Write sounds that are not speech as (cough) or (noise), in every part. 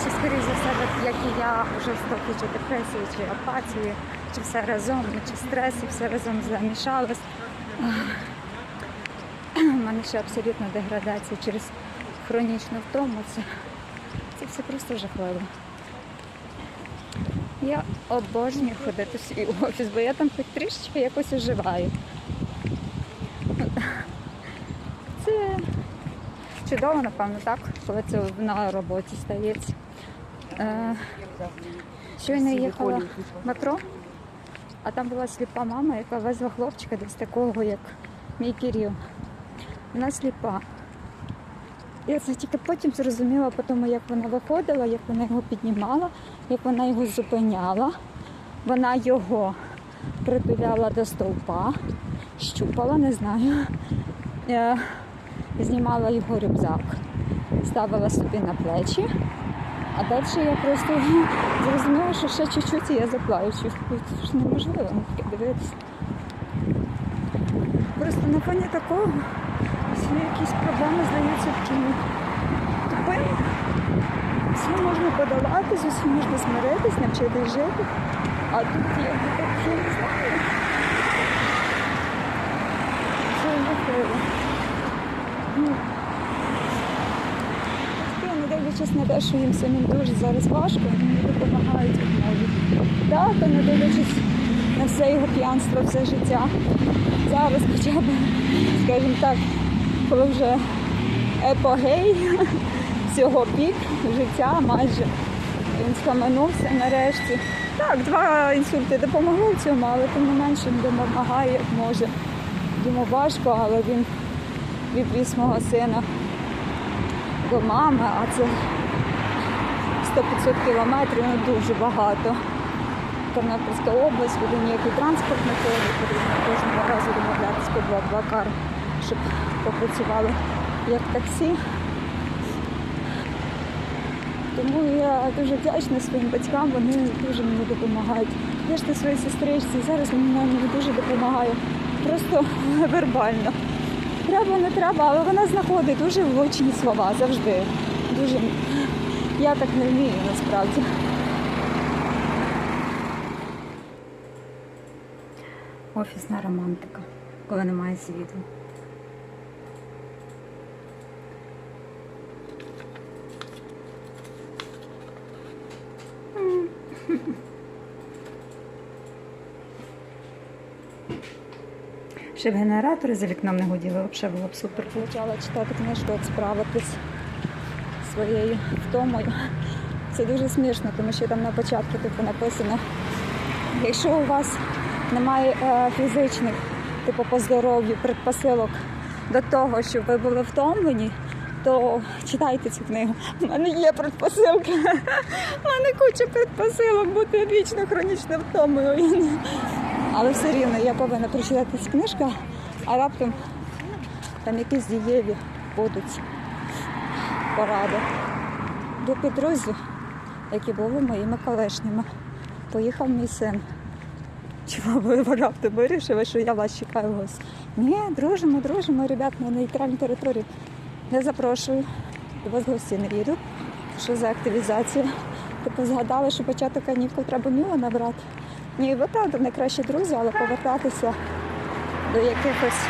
ще, скоріше за все, як і я, вже в стопі чи депресії, чи апатії, чи все разом, чи стрес, і все разом замішалось. У мене ще абсолютно деградація через хронічну втому. Це, це все просто жахливо. Я обожнюю ходити в свій офіс, бо я там хоч трішечки якось оживаю. Це чудово, напевно, так, коли це на роботі стається. Е, щойно їхала в метро, а там була сліпа мама, яка везла хлопчика десь такого, як мій Кирил. Вона сліпа. Я це тільки потім зрозуміла, тому, як вона виходила, як вона його піднімала, як вона його зупиняла. Вона його притуляла до стовпа, щупала, не знаю. Е, знімала його рюкзак, ставила собі на плечі, а далі я просто (laughs) зрозуміла, що ще чуть-чуть і я заплачу. Це ж неможливо на таке дивитися. Просто на фоні такого всі якісь проблеми здаються такими тупими. Все можна подолати, з усім можна змиритись, навчитись жити. А тут якби так я не знаю. Це жахливо. Ну, батьки, на те, що їм самим дуже зараз важко, вони допомагають можуть. Тато, не дивлячись на все його п'янство, все життя. Зараз хоча б, скажімо так, коли вже епогей всього пік життя майже. Він схаменувся нарешті. Так, два інсульти допомогли в цьому, але тим не менше він допомагає, як може. Йому важко, але він відвіз мого сина до мами, а це 100-500 кілометрів, ну дуже багато. Тернопільська область, куди ніякий транспорт не ходить, кожного разу домовлятися по два кар, щоб попрацювали як таксі. Тому я дуже вдячна своїм батькам, вони дуже мені допомагають. Я ж на своїй сестричці, зараз вона мені дуже допомагає. Просто (laughs) вербально. Треба, не треба, але вона знаходить дуже влучні слова завжди. Дуже я так не вмію насправді. Офісна романтика, коли немає світу. Ще б генератори за вікном не гуділи, взагалі було б супер. Почала читати книжку, як справитись своєю втомою. Це дуже смішно, тому що там на початку типу написано, якщо у вас немає е, фізичних, типу по здоров'ю, предпосилок до того, щоб ви були втомлені, то читайте цю книгу. У мене є предпосилки. У мене куча предпосилок бути вічно хронічно втомою. Але все рівно я повинна прочитати цю книжку, а раптом там якісь дієві будуть поради. До підрозділів, які були моїми колишніми. Поїхав мій син. Чого ви раптом вирішили, що я вас чекаю вас? Ні, дружимо, дружимо, ребят, на нейтральній території. Я запрошую. До вас гості не їдуть. Що за активізація? Типу згадали, що початок канікул треба міло набрати. Ні, ви правда найкращі друзі, але повертатися до якихось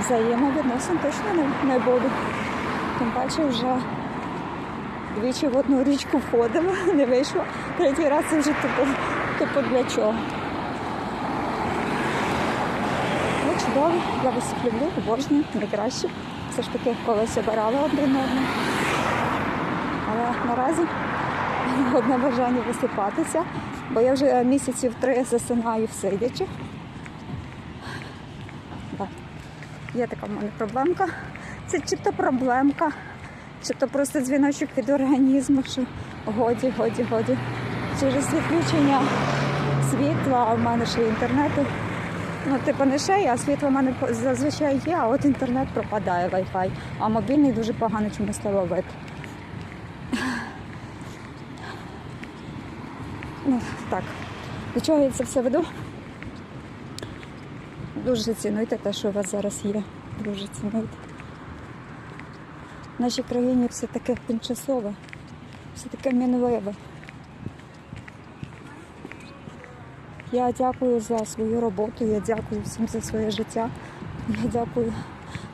взаємовідносин точно не, не буду. Тим паче вже двічі в одну річку входила, (laughs) не вийшло. Третій раз це вже типу, типу для чого. Ви чудові, я вас люблю, обожнюю, найкраще. Все ж таки колись обирали один одного. Але наразі (laughs) одне бажання висипатися, бо я вже місяців три засинаю сидячи. Є така в мене проблемка. Це чи то проблемка, чи то просто дзвіночок від організму, що годі, годі, годі. Через відключення світла, а в мене ще інтернету. Ну, типу, не ще а світло в мене зазвичай є, а от інтернет пропадає Wi-Fi, а мобільний дуже погано чомусь ловити. Ну, так. До чого я це все веду? Дуже цінуйте те, що у вас зараз є. Дуже цінуйте. Нашій країні все таке тимчасове. все таке мінливе. Я дякую за свою роботу, я дякую всім за своє життя. Я дякую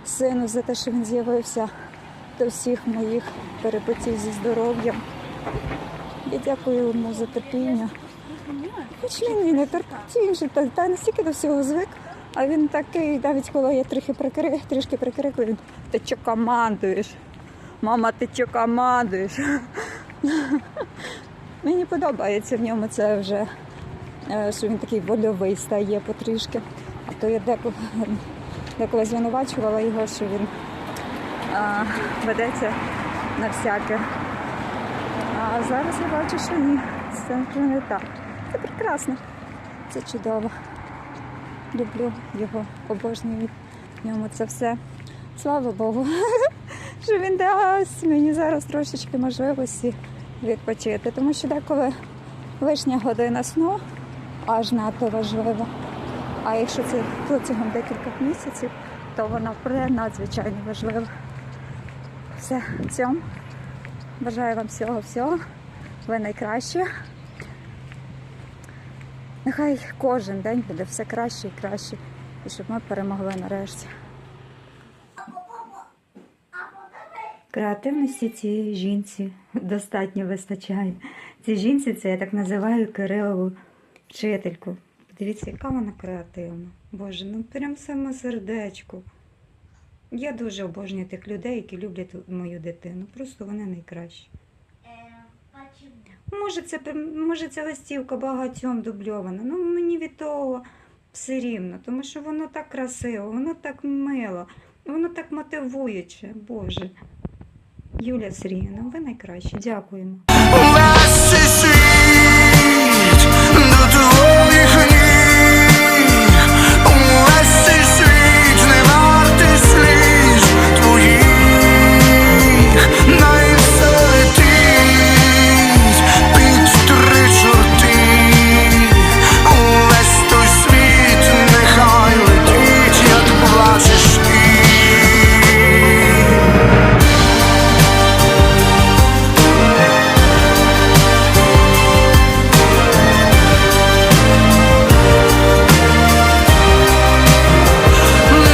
сину за те, що він з'явився до всіх моїх перипетій зі здоров'ям. Я дякую йому за терпіння. Хоч він і не терпить, він же та, та настільки до всього звик, а він такий, навіть коли я трохи прикри, трішки прикрикую, він ти що командуєш? Мама, ти що командуєш? (laughs) Мені подобається в ньому це вже, е, що він такий вольовий стає потрішки. А то я деколи, деколи звинувачувала його, що він а, ведеться на всяке. А зараз я бачу, що ні, це не так. Це прекрасно, це чудово. Люблю його, обожнюю в ньому це все. Слава Богу, (laughs) що він дасть мені зараз трошечки можливості відпочити, тому що деколи лишня година сну аж надто важлива. А якщо це протягом декількох місяців, то вона вже надзвичайно важлива. Все, цьому. Бажаю вам всього-всього. Ви найкраще. Нехай кожен день буде все краще і краще, і щоб ми перемогли нарешті. Креативності цієї жінці достатньо вистачає. Цій жінці це я так називаю Кирилову вчительку. Подивіться, яка вона креативна. Боже, ну прям саме сердечко. Я дуже обожнюю тих людей, які люблять мою дитину. Просто вони найкращі. Може, це може ця листівка багатьом дубльована. Ну мені від того все рівно, тому що воно так красиво, воно так мило, воно так мотивуюче. Боже. Юлія Сергіївна, ви найкраще. Дякуємо.